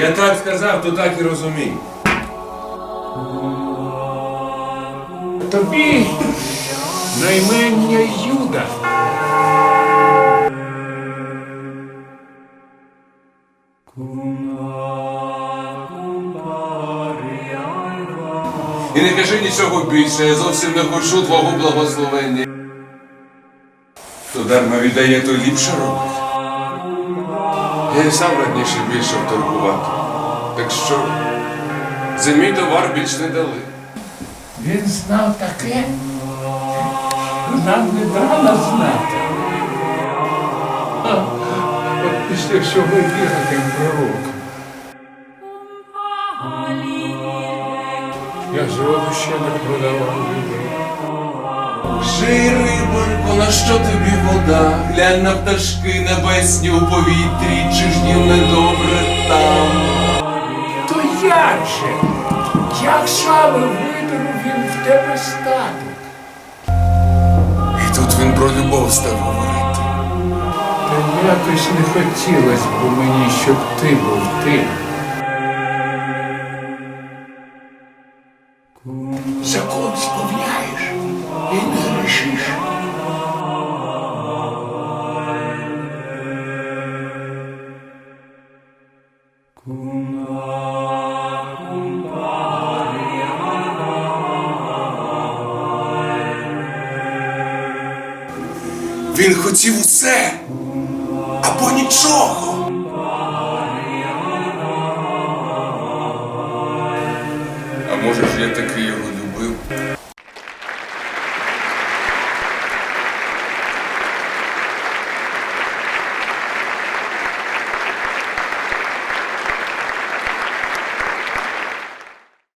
Я так сказав, то так і розумій. Тобі наймення Юда. І не кажи нічого більше, я зовсім не хочу твого благословення. То дарма віддає, то ліпше робить. Я і сам раніше більше торгувати. Так що за мій товар більш не дали. Він знав таке, нам не дано знати. От після всього віра тим пророкам. Я зроду ще не продавав людей. Жий, рибонько, на що тобі вода? Глянь на пташки небесні у повітрі, чи ж їм недобре там. То як же? Як саме видеру він в тебе статок? І тут він про любов став говорити. Та якось не хотілося б мені, щоб ти був тим. Закон сповняєш і не грішиш. Він хотів усе або нічого. А може ж я таки його